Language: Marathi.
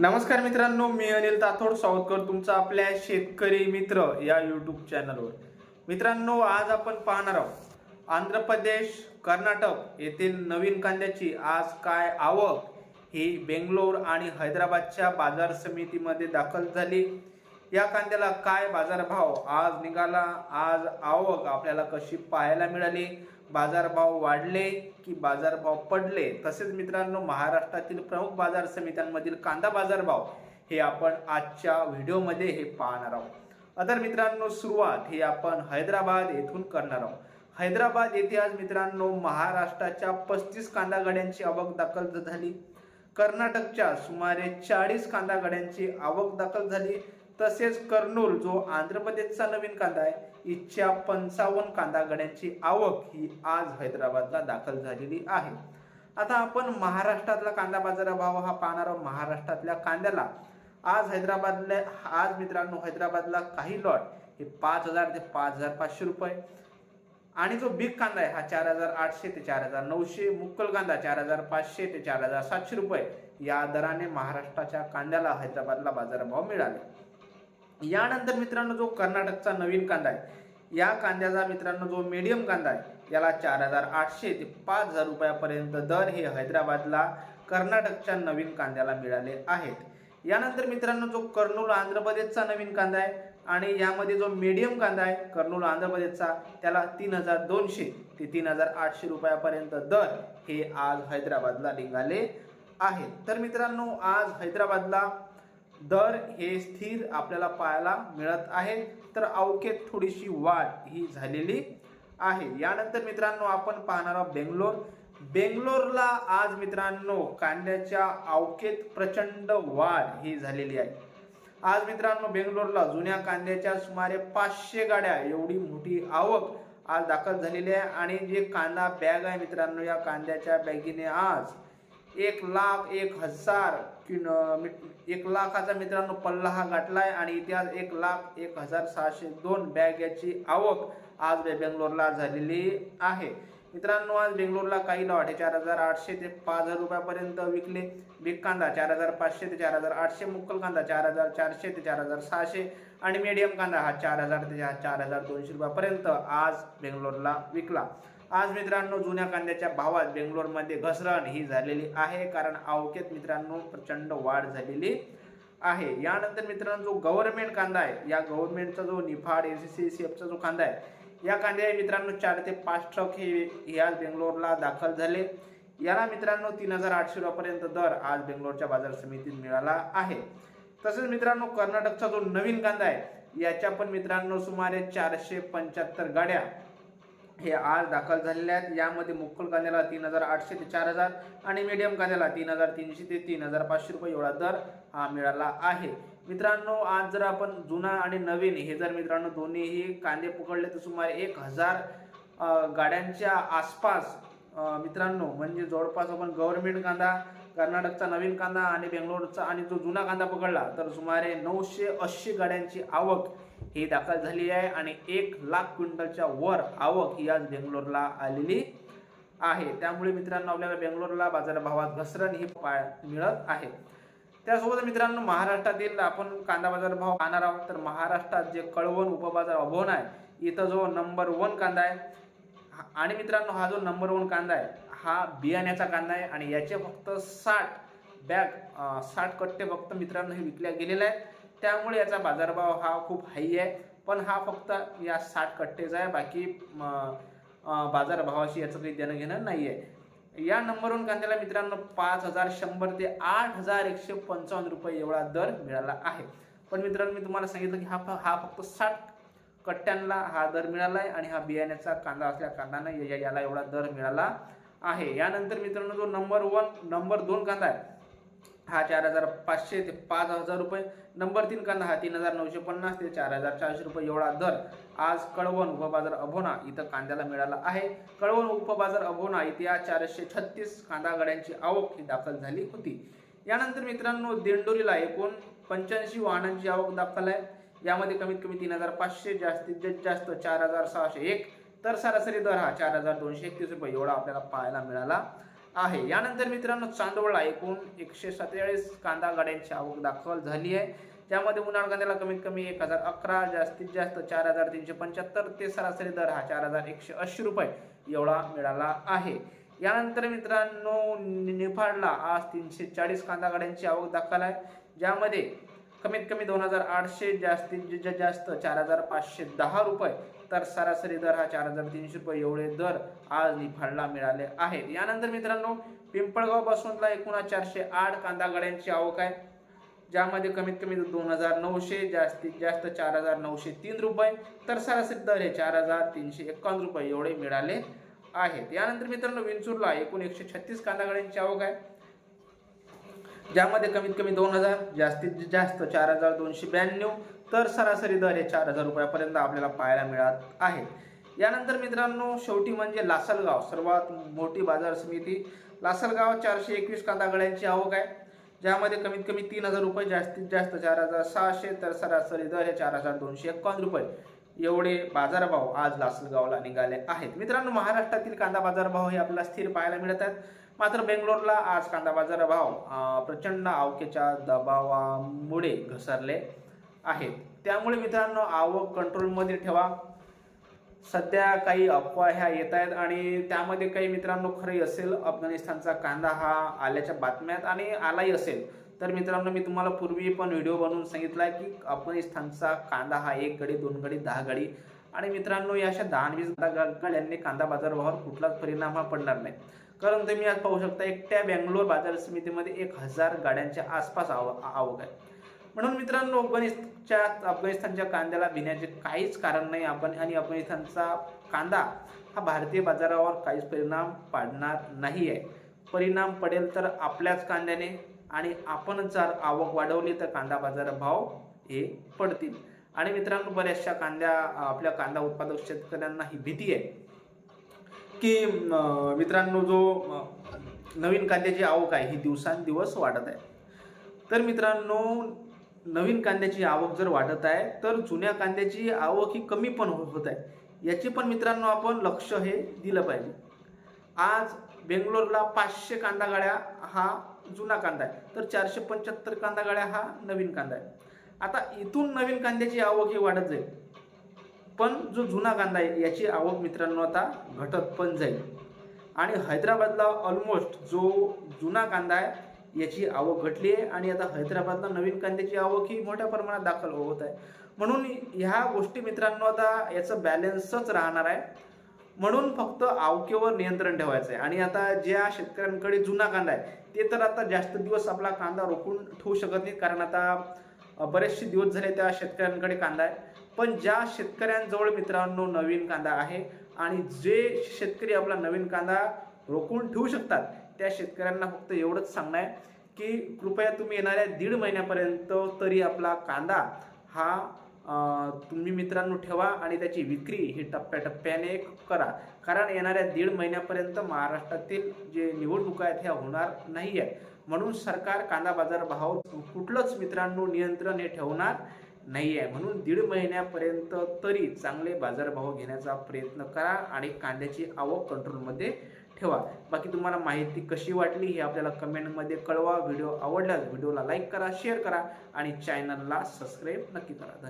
नमस्कार मित्रांनो मी अनिल ताथोड सावतकर तुमचा आपल्या शेतकरी मित्र या यूट्यूब चॅनलवर मित्रांनो आज आपण पाहणार आहोत आंध्र प्रदेश कर्नाटक येथील नवीन कांद्याची आज काय आवक ही बेंगलोर आणि हैदराबादच्या बाजार समितीमध्ये दाखल झाली. या कांद्याला काय बाजारभाव आज निघाला आज आवक आपल्याला कशी पाहायला मिळाली? बाजारभाव वाढले की बाजारभाव पडले तसेच मित्रांनो महाराष्ट्रातील प्रमुख बाजार समित्यांमधील कांदा बाजारभाव हे आपण आजच्या व्हिडिओमध्ये हे पाहणार आहोत. तर मित्रांनो सुरुवात हे आपण हैदराबाद येथून करणार आहोत. हैदराबाद येथे आज मित्रांनो महाराष्ट्राच्या पस्तीस कांदा गाड्यांची आवक दाखल झाली. कर्नाटकच्या सुमारे चाळीस कांदा गाड्यांची आवक दाखल झाली. तसेच कर्नूल जो आंध्र प्रदेशचा नवीन कांदा आहे इच्छा पंचावन्न कांदा गड्यांची आवक ही आज हैदराबादला दाखल झालेली आहे. आता आपण महाराष्ट्रातला कांदा बाजार भाव हा पाहणार आहोत. महाराष्ट्रातल्या कांद्याला आज हैदराबादला आज मित्रांनो हैदराबादला काही लॉट हे पाच हजार ते पाच हजार पाचशे रुपये. आणि जो बिग कांदा आहे हा चार हजार आठशे ते चार हजार नऊशे मुक्कल कांदा चार हजार पाचशे ते चार हजार सातशे रुपये. या दराने महाराष्ट्राच्या कांद्याला हैदराबादला बाजारभाव मिळाले. यानंतर मित्रांनो जो कर्नाटकचा नवीन कांदा आहे या कांद्याचा मित्रांनो जो मीडियम कांदा आहे याला चार हजार आठशे ते पाच हजार रुपयापर्यंत दर हे हैदराबादला कर्नाटकच्या नवीन कांद्याला मिळाले आहेत. यानंतर मित्रांनो जो कर्नूल आंध्र प्रदेशचा नवीन कांदा आहे आणि यामध्ये जो मीडियम कांदा आहे कर्नूल आंध्र प्रदेशचा त्याला तीन हजार दोनशे ते तीन हजार आठशे रुपयापर्यंत दर हे आज हैदराबादला निघाले आहेत. तर मित्रांनो आज हैदराबादला दर हे स्थिर आपल्याला पाहायला मिळत आहे. तर अवकेत थोडीशी वाढ ही झालेली आहे. यानंतर मित्रांनो आपण पाहणार आहोत बेंगलोर. बेंगलोरला आज मित्रांनो कांद्याच्या अवकेत प्रचंड वाढ ही झालेली आहे. आज मित्रांनो बेंगलोरला जुन्या कांद्याच्या सुमारे पाचशे गाड्या एवढी मोठी आवक आज दाखल झालेली आहे. आणि जे कांदा बॅग आहे मित्रांनो या कांद्याच्या बॅगीने आज एक लाख एक हजार किन एक लाखाचा मित्रांनो पल्ला हा गाठलाय आणि इतिहास एक लाख एक हजार सहाशे दोन बॅग याची आवक आज बेंगलोरला झालेली आहे. मित्रांनो आज बेंगलोरला काही लॉट हे चार हजार आठशे ते पाच हजार रुपयापर्यंत विकले. बिग कांदा चार हजार पाचशे ते चार हजार आठशे मुक्कल कांदा चार हजार चारशे ते चार हजार सहाशे आणि मीडियम कांदा हा चार हजार ते चार हजार दोनशे रुपयापर्यंत आज बेंगलोरला विकला. आज मित्रांनो जुन्या कांद्याच्या भावात बेंगलोरमध्ये घसरण ही झालेली आहे कारण अवकेत मित्रांनो प्रचंड वाढ झालेली आहे. यानंतर मित्रांनो जो गव्हर्नमेंट कांदा आहे या गव्हर्नमेंटचा जो निफाड एस सी सी एफचा जो कांदा आहे या कांद्या मित्रांनो चार ते पाच ट्रक हे हे आज बेंगलोरला दाखल झाले. याला मित्रांनो तीन हजार आठशे रुपयापर्यंत दर आज बेंगलोरच्या बाजार समितीत मिळाला आहे. तसेच मित्रांनो कर्नाटकचा जो नवीन कांदा आहे याच्या पण मित्रांनो सुमारे चारशे पंच्याहत्तर गाड्या हे आज दाखल झालेले आहेत. यामध्ये मुक्कल कांद्याला तीन हजार आठशे ते चार हजार आणि मीडियम कांद्याला तीन हजार तीनशे ते तीन हजार पाचशे रुपये एवढा दर हा मिळाला आहे. मित्रांनो आज जर आपण जुना आणि नवीन हे जर मित्रांनो दोन्हीही कांदे पकडले तर सुमारे एक हजार गाड्यांच्या आसपास मित्रांनो म्हणजे जवळपास आपण गव्हर्नमेंट कांदा कर्नाटकचा नवीन कांदा आणि बेंगलोरचा आणि जो जुना कांदा पकडला तर सुमारे नऊशे अस्सी गाड्यांची आवक ही दाखल झाली आहे आणि एक लाख क्विंटलच्या वर आवक ही आज बेंगलोरला आलेली आहे. त्यामुळे मित्रांनो आपल्याला बेंगलोरला बाजारभावात घसरण ही पाय मिळत आहे. त्यासोबत मित्रांनो महाराष्ट्रातील आपण कांदा बाजार भाव पाहणार आहोत. तर महाराष्ट्रात जे कळवण उपबाजार अभवन आहे इथं जो नंबर वन कांदा आहे आणि मित्रांनो हा जो नंबर वन कांदा आहे हा बियाण्याचा कांदा आहे आणि याचे फक्त साठ बॅग साठ कट्टे फक्त मित्रांनो हे विकल्या गेलेले आहेत. त्यामुळे याचा बाजारभाव हा खूप हाई आहे. पण हा फक्त या साठ कट्टेचा आहे. बाकी बाजारभावाशी याचं काही देणं घेणं नाही आहे या नंबरवरून कांद्याला मित्रांनो पाच हजार शंभर ते आठ हजार एकशे पंचावन्न रुपये एवढा दर मिळाला आहे. पण मित्रांनो मी तुम्हाला सांगितलं की हा फ- हा फक्त साठ कट्ट्यांना हा दर मिळाला आहे आणि हा बियाण्याचा कांदा असल्या कारणानं याला एवढा दर मिळाला आहे. यानंतर मित्रांनो जो नंबर वन नंबर दोन कांदा आहे हा चार हजार पाचशे ते पाच हजार रुपये. नंबर तीन कांदा हा तीन हजार नऊशे पन्नास ते चार हजार चारशे रुपये एवढा दर. आज कळवण उपबाजार अभोना इथं कांद्याला मिळाला आहे. कळवण उपबाजार अभोना इथे या चारशे छत्तीस कांदा गाड्यांची आवक ही दाखल झाली होती. यानंतर मित्रांनो दिंडोरीला एकूण पंच्याऐंशी वाहनांची आवक दाखल आहे. यामध्ये कमीत कमी तीन हजार पाचशे जास्तीत जास्त चार हजार सहाशे एक. तर सरासरी दर हा चार हजार दोनशे एकतीस रुपये एवढा आपल्याला पाहायला मिळाला. आहे. यानंतर मित्रांनो चांदवडला एकूण एकशे सत्तेचाळीस कांदा गाड्यांची आवक दाखल झाली आहे. त्यामध्ये उन्हाळ कांद्याला कमीत कमी एक हजार अकरा जास्तीत जास्त चार हजार तीनशे पंच्याहत्तर ते सरासरी दर हा चार हजार एकशे ऐंशी रुपये एवढा मिळाला आहे. यानंतर मित्रांनो निफाडला आज तीनशे चाळीस कांदा गाड्यांची आवक दाखल आहे. ज्यामध्ये कमीत कमी दोन हजार आठशे जास्तीत जास्त चार हजार पाचशे दहा रुपये तर सरासरी दर हा चार हजार तीनशे रुपये. एवढे दर आज निफाडला मिळाले आहेत. यानंतर मित्रांनो पिंपळगाव बसवंतला एकूण चारशे आठ कांदा गाड्यांची आवक आहे. ज्यामध्ये कमीत कमी दोन हजार नऊशे जास्तीत जास्त चार हजार नऊशे तीन रुपये. तर सरासरी दर हे चार हजार तीनशे एक्कावन्न रुपये एवढे मिळाले आहेत. यानंतर मित्रांनो विंचूरला एकूण एकशे छत्तीस कांदा गाड्यांची आवक आहे. ज्यामध्ये कमीत कमी दोन हजार जास्तीत जास्त चार हजार दोनशे ब्याण्णव तर सरासरी दर हे चार हजार रुपयापर्यंत आपल्याला पाहायला मिळत आहे. यानंतर मित्रांनो शेवटी म्हणजे लासलगाव सर्वात मोठी बाजार समिती. लासलगाव चारशे एकवीस कांदागड्यांची आवक आहे ज्यामध्ये कमीत कमी तीन हजार रुपये जास्तीत जास्त चार हजार सहाशे तर सरासरी दर हे चार हजार दोनशे एकावन्न रुपये. एवढे बाजारभाव आज लासलगावला निघाले आहेत. मित्रांनो महाराष्ट्रातील कांदा बाजारभाव हे आपल्याला स्थिर पाहायला मिळत आहेत. मात्र बेंगलोरला आज कांदा बाजार भाव प्रचंड आवकेच्या दबावामुळे घसरले आहेत. त्यामुळे मित्रांनो आवक कंट्रोलमध्ये ठेवा. सध्या काही अफवा ह्या येत आहेत आणि त्यामध्ये काही मित्रांनो खरंही असेल अफगाणिस्तानचा कांदा हा आल्याच्या बातम्यात आणि आलाही असेल. तर मित्रांनो मी तुम्हाला पूर्वी पण व्हिडिओ बनवून सांगितला आहे की अफगाणिस्तानचा कांदा हा एक गडी दोन गडी दहा गडी आणि मित्रांनो या अशा दहा वीस गड्यांनी कांदा बाजारभावावर कुठलाच परिणाम हा पडणार नाही. कारण तुम्ही आज पाहू शकता एकट्या बँगलोर बाजार समितीमध्ये एक हजार गाड्यांच्या आसपास आव आवक आहे. म्हणून मित्रांनो अफगाणिस्तानच्या अफगाणिस्तानच्या कांद्याला भिण्याचे काहीच कारण नाही आपण आणि अफगाणिस्तानचा कांदा हा भारतीय बाजारावर काहीच परिणाम पाडणार नाही आहे. परिणाम पडेल तर आपल्याच कांद्याने आणि आपण जर आवक वाढवली तर कांदा बाजार भाव हे पडतील. आणि मित्रांनो बऱ्याचशा कांद्या आपल्या कांदा उत्पादक शेतकऱ्यांना ही भीती आहे. की मित्रांनो जो नवीन कांद्याची आवक आहे ही दिवसांदिवस वाढत आहे. तर मित्रांनो नवीन कांद्याची आवक जर वाढत आहे तर जुन्या कांद्याची आवक ही कमी पण हो-, होत आहे. याची पण मित्रांनो आपण लक्ष हे दिलं पाहिजे. आज बेंगलोरला पाचशे कांदा गाड्या हा जुना कांदा आहे. तर चारशे पंच्याहत्तर कांदा गाड्या हा नवीन कांदा आहे. आता इथून नवीन कांद्याची आवक ही वाढत जाईल. पण जो जुना कांदा आहे याची आवक मित्रांनो आता घटत पण जाईल. आणि हैदराबादला ऑलमोस्ट जो जुना कांदा आहे याची आवक घटली आहे. आणि आता हैदराबादला नवीन कांद्याची आवक ही मोठ्या प्रमाणात दाखल होत आहे. म्हणून ह्या गोष्टी मित्रांनो आता याचं बॅलन्सच राहणार आहे. म्हणून फक्त आवकेवर नियंत्रण ठेवायचं आहे आणि आता ज्या शेतकऱ्यांकडे जुना कांदा आहे ते तर आता जास्त दिवस आपला कांदा रोखून ठेवू शकत नाहीत. कारण आता बरेचसे दिवस झाले त्या शेतकऱ्यांकडे कांदा आहे. पण ज्या शेतकऱ्यांजवळ मित्रांनो नवीन कांदा आहे आणि जे शेतकरी आपला नवीन कांदा रोखून ठेवू शकतात त्या शेतकऱ्यांना फक्त एवढंच सांगणं आहे की कृपया तुम्ही येणाऱ्या दीड महिन्यापर्यंत तरी आपला कांदा हा तुम्ही मित्रांनो ठेवा आणि त्याची विक्री ही टप्प्याटप्प्याने करा. कारण येणाऱ्या दीड महिन्यापर्यंत महाराष्ट्रातील जे निवडणुका आहेत ह्या होणार नाही आहेत म्हणून सरकार कांदा बाजार भाव कुठलंच मित्रांनो नियंत्रण हे ठेवणार नाही आहे म्हणून दीड महिन्यापर्यंत तरी चांगले बाजारभाव घेण्याचा प्रयत्न करा आणि कांद्याची आवक कंट्रोलमध्ये ठेवा. बाकी तुम्हाला माहिती कशी वाटली हे आपल्याला कमेंटमध्ये कळवा. व्हिडिओ आवडल्यास व्हिडिओला लाईक करा शेअर करा आणि चॅनलला सबस्क्राईब नक्की करा. धन्यवाद.